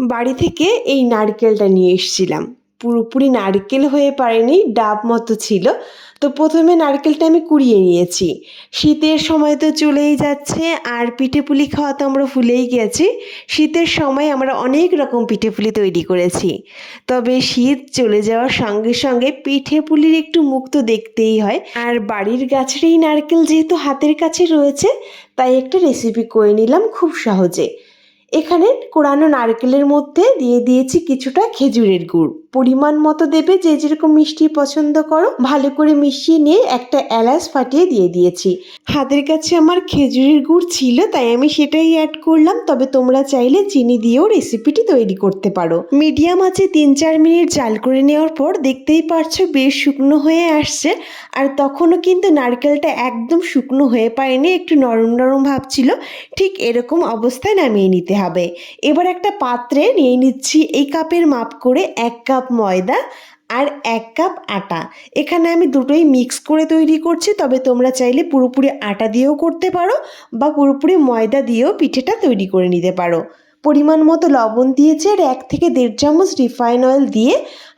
বাড়ি থেকে এই নারকেলটা নিয়ে এসেছিলাম। পুরোপুরি নারকেল হয়ে পারেনি, ডাব মতো ছিল। তো প্রথমে নারকেলটা আমি কুড়িয়ে নিয়েছি। শীতের সময় তো চলেই যাচ্ছে, আর পিঠে পুলি খাওয়া তো আমরা ভুলেই গেছি। শীতের সময় আমরা অনেক রকম পিঠে পুলি তৈরি করেছি। তবে শীত চলে যাওয়ার সঙ্গে সঙ্গে পিঠে পুলির একটু মুখ তো দেখতেই হয়। আর বাড়ির গাছের এই নারকেল যেহেতু হাতের কাছে রয়েছে, তাই একটা রেসিপি করে নিলাম খুব সহজে। এখানে কোরানো নারকেলের মধ্যে দিয়ে দিয়েছি কিছুটা খেজুরের গুড়। পরিমাণ মতো দেবে যে যেরকম মিষ্টি পছন্দ করো। ভালো করে মিশিয়ে নিয়ে একটা এলাচ ফাটিয়ে দিয়ে দিয়েছি। হাতের কাছে আমার খেজুরের গুড় ছিল, তাই আমি সেটাই অ্যাড করলাম। তবে তোমরা চাইলে চিনি দিয়েও রেসিপিটি তৈরি করতে পারো। মিডিয়াম আছে তিন চার মিনিট জাল করে নেওয়ার পর দেখতেই পারছ বেশ শুকনো হয়ে আসছে। আর তখনও কিন্তু নারকেলটা একদম শুকনো হয়ে পায়নি, একটু নরম নরম ভাব ছিল। ঠিক এরকম অবস্থায় নামিয়ে নিতে হবে। এবার একটা পাত্রে নিয়ে নিচ্ছি এই কাপের মাপ করে এক কাপ ময়দা আর এক কাপ আটা। এখানে আমি দুটোই মিক্স করে তৈরি করছি, তবে তোমরা চাইলে পুরোপুরি আটা দিয়েও করতে পারো বা পুরোপুরি ময়দা দিয়েও পিঠেটা তৈরি করে নিতে পারো। পরিমাণ মতো লবণ দিয়েছি আর এক থেকে দেড় চামচ রিফাইন অয়েল দিয়ে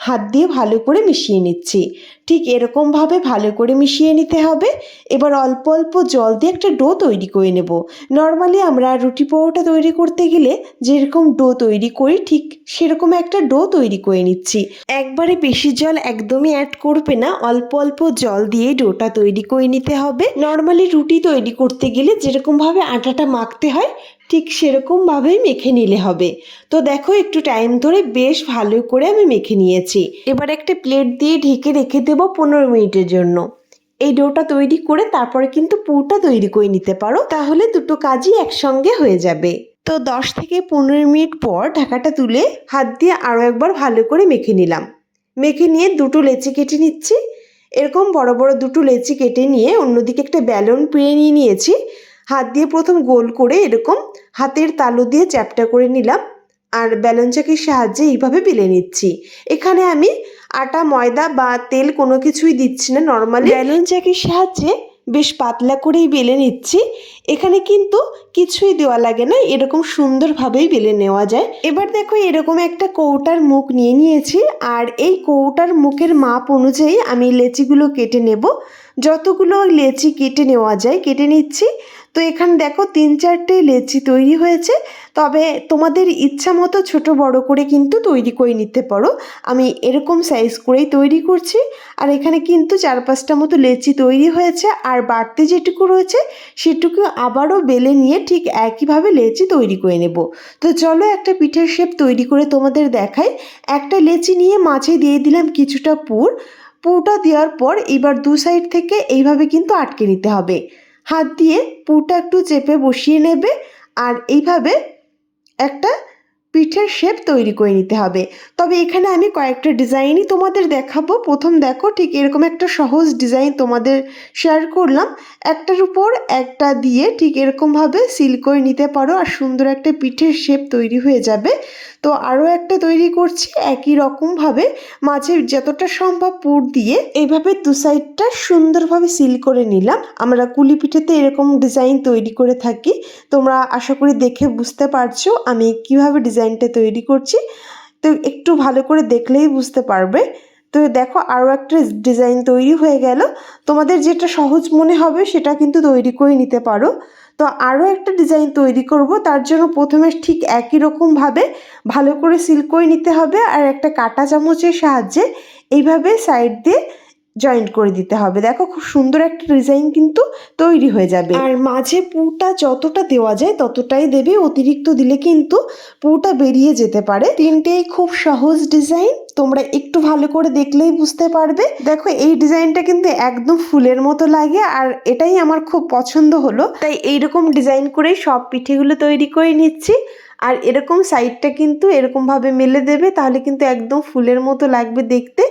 হাত দিয়ে ভালো করে মিশিয়ে নিচ্ছি। ঠিক এরকমভাবে ভালো করে মিশিয়ে নিতে হবে। এবার অল্প অল্প জল দিয়ে একটা ডো তৈরি করে নেব। নর্মালি আমরা রুটি পরোটা তৈরি করতে গেলে যেরকম ডো তৈরি করি, ঠিক সেরকম একটা ডো তৈরি করে নিচ্ছি। একবারে বেশি জল একদমই অ্যাড করবে না, অল্প অল্প জল দিয়ে ডোটা তৈরি করে নিতে হবে। নর্মালি রুটি তৈরি করতে গেলে যেরকমভাবে আটাটা মাখতে হয় ঠিক সেরকমভাবেই মেখে নিলে হবে। তো দেখো একটু টাইম ধরে বেশ ভালো করে আমি মেখে নিয়েছি। এবার একটা প্লেট দিয়ে ঢেকে রেখে দেবো পনেরো মিনিটের জন্য। এই ডোটা তৈরি করে তারপরে কিন্তু পুরটা তৈরি করে নিতে পারো, তাহলে দুটো কাজই একসঙ্গে হয়ে যাবে। তো দশ থেকে পনেরো মিনিট পর ঢাকাটা তুলে হাত দিয়ে আরও একবার ভালো করে মেখে নিলাম। মেখে নিয়ে দুটো লেচি কেটে নিচ্ছি। এরকম বড় বড় দুটো লেচি কেটে নিয়ে অন্যদিকে একটা ব্যালন পেয়ে নিয়ে নিয়েছি। হাত দিয়ে প্রথম গোল করে এরকম হাতের তালু দিয়ে চ্যাপটা করে নিলাম আর ব্যালন চাকির সাহায্যে এইভাবে বেলে নিচ্ছি। এখানে আমি আটা, ময়দা বা তেল কোনো কিছুই দিচ্ছি না নর্মালি ব্যালন চাকির সাহায্যে বেশ পাতলা করেই বেলে নিচ্ছি। এখানে কিন্তু কিছুই দেওয়া লাগে না, এরকম সুন্দরভাবেই বেলে নেওয়া যায়। এবার দেখো এরকম একটা কৌটার মুখ নিয়ে নিয়েছি আর এই কৌটার মুখের মাপ অনুযায়ী আমি লেচিগুলো কেটে নেব। যতগুলো লেচি কেটে নেওয়া যায়, কেটে নিচ্ছি। তো এখানে দেখো তিন চারটে লেচি তৈরি হয়েছে। তবে তোমাদের ইচ্ছা মতো ছোট বড় করে কিন্তু তৈরি করে নিতে পারো। আমি এরকম সাইজ করেই তৈরি করছি। আর এখানে কিন্তু চার পাঁচটা মতো লেচি তৈরি হয়েছে। আর বাড়তি যেটুকু রয়েছে, সেটুকু আবারও বেলে নিয়ে ঠিক একইভাবে লেচি তৈরি করে নেব। তো চলো একটা পিঠের শেপ তৈরি করে তোমাদের দেখাই। একটা লেচি নিয়ে মাঝে দিয়ে দিলাম কিছুটা পুর। পুরটা দেওয়ার পর এবার দু সাইড থেকে এইভাবে কিন্তু আটকে নিতে হবে। হাত দিয়ে পুরটা একটু চেপে বসিয়ে নেবে আর এইভাবে একটা পিঠের শেপ তৈরি করে নিতে হবে। তবে এখানে আমি কয়েকটা ডিজাইনই তোমাদের দেখাবো। প্রথম দেখো, ঠিক এরকম একটা সহজ ডিজাইন তোমাদের শেয়ার করলাম। একটার উপর একটা দিয়ে ঠিক এরকমভাবে সিল করে নিতে পারো আর সুন্দর একটা পিঠের শেপ তৈরি হয়ে যাবে। তো আরও একটা তৈরি করছি, একই রকমভাবে মাঝে যতটা সম্ভব পুর দিয়ে এইভাবে দু সাইডটা সুন্দরভাবে সিল করে নিলাম। আমরা কুলি পিঠেতে এরকম ডিজাইন তৈরি করে থাকি। তোমরা আশা করি দেখে বুঝতে পারছ আমি কীভাবে ডিজাইনটা তৈরি করছি। তো একটু ভালো করে দেখলেই বুঝতে পারবে। তো দেখো আরও একটা ডিজাইন তৈরি হয়ে গেল। তোমাদের যেটা সহজ মনে হবে সেটা কিন্তু তৈরি করে নিতে পারো। তো আরও একটা ডিজাইন তৈরি করব, তার জন্য প্রথমে ঠিক একই রকমভাবে ভালো করে সিল করে নিতে হবে আর একটা কাটা চামচের সাহায্যে এইভাবে সাইড দিয়ে জয়েন্ট করে দিতে হবে। দেখো খুব সুন্দর একটা ডিজাইন কিন্তু তৈরি হয়ে যাবে। আর মাঝে পুটা যতটা দেওয়া যায় ততটাই দেবে। অতিরিক্ত দিলে কিন্তু পুটা বেরিয়ে যেতে পারে। তিনটেই খুব সহজ ডিজাইন তোমরা একটু ভালো করে দেখলেই বুঝতে পারবে। দেখো এই ডিজাইনটা কিন্তু একদম ফুলের মতো লাগে আর এটাই আমার খুব পছন্দ হলো। তাই এইরকম ডিজাইন করেই সব পিঠেগুলো তৈরি করে নিচ্ছি। আর এরকম সাইডটা কিন্তু এরকমভাবে মেলে দেবে, তাহলে কিন্তু একদম ফুলের মতো লাগবে দেখতে।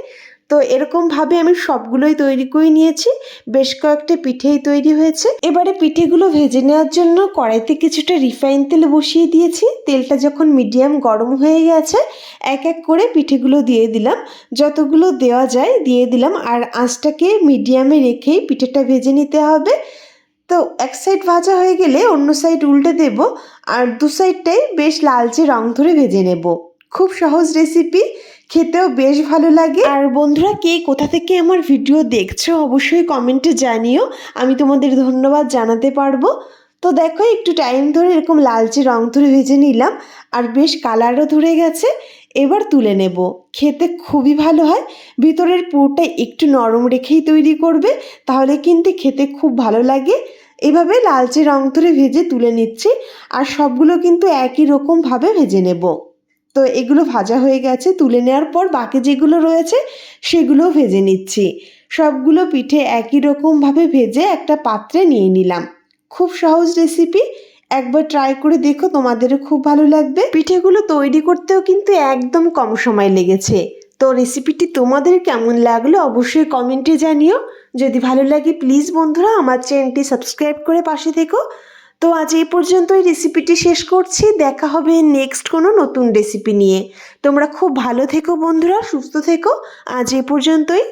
তো এরকমভাবে আমি সবগুলোই তৈরি করে নিয়েছি। বেশ কয়েকটা পিঠেই তৈরি হয়েছে। এবারে পিঠেগুলো ভেজে নেওয়ার জন্য কড়াইতে কিছুটা রিফাইন তেল বসিয়ে দিয়েছি। তেলটা যখন মিডিয়াম গরম হয়ে গেছে, এক এক করে পিঠেগুলো দিয়ে দিলাম। যতগুলো দেওয়া যায় দিয়ে দিলাম। আর আঁচটাকে মিডিয়ামে রেখেই পিঠেটা ভেজে নিতে হবে। তো এক সাইড ভাজা হয়ে গেলে অন্য সাইড উল্টে দেব। আর দু সাইডটাই বেশ লালচে রং ধরে ভেজে নেব। খুব সহজ রেসিপি খেতেও বেশ ভালো লাগে। আর বন্ধুরা, কে কোথা থেকে আমার ভিডিও দেখছ অবশ্যই কমেন্টে জানিও। আমি তোমাদের ধন্যবাদ জানাতে পারব। তো দেখো, একটু টাইম ধরে এরকম লালচে রং ধরে ভেজে নিলাম, আর বেশ কালারও ধরে গেছে। এবার তুলে নেব। খেতে খুবই ভালো হয়। ভিতরের পুরটা একটু নরম রেখেই তৈরি করবে, তাহলে কিন্তু খেতে খুব ভালো লাগে। এভাবে লালচে রং ধরে ভেজে তুলে নিচ্ছি, আর সবগুলো কিন্তু একই রকমভাবে ভেজে নেব। তো এগুলো ভাজা হয়ে গেছে, তুলে নেওয়ার পর বাকি যেগুলো রয়েছে সেগুলো ভেজে নিচ্ছি। সবগুলো পিঠে একই রকমভাবে ভেজে একটা পাত্রে নিয়ে নিলাম। খুব সহজ রেসিপি একবার ট্রাই করে দেখো, তোমাদেরও খুব ভালো লাগবে। পিঠেগুলো তৈরি করতেও কিন্তু একদম কম সময় লেগেছে। তো রেসিপিটি তোমাদের কেমন লাগল অবশ্যই কমেন্টে জানিও। যদি ভালো লাগে প্লিজ বন্ধুরা, আমার চ্যানেলটি সাবস্ক্রাইব করে পাশে থেকো। তো আজ এই পর্যন্ত এই রেসিপিটি শেষ করছি। দেখা হবে নেক্সট কোনো নতুন রেসিপি নিয়ে। তোমরা খুব ভালো থেকো বন্ধুরা, সুস্থ থেকো। আজ এই পর্যন্তই।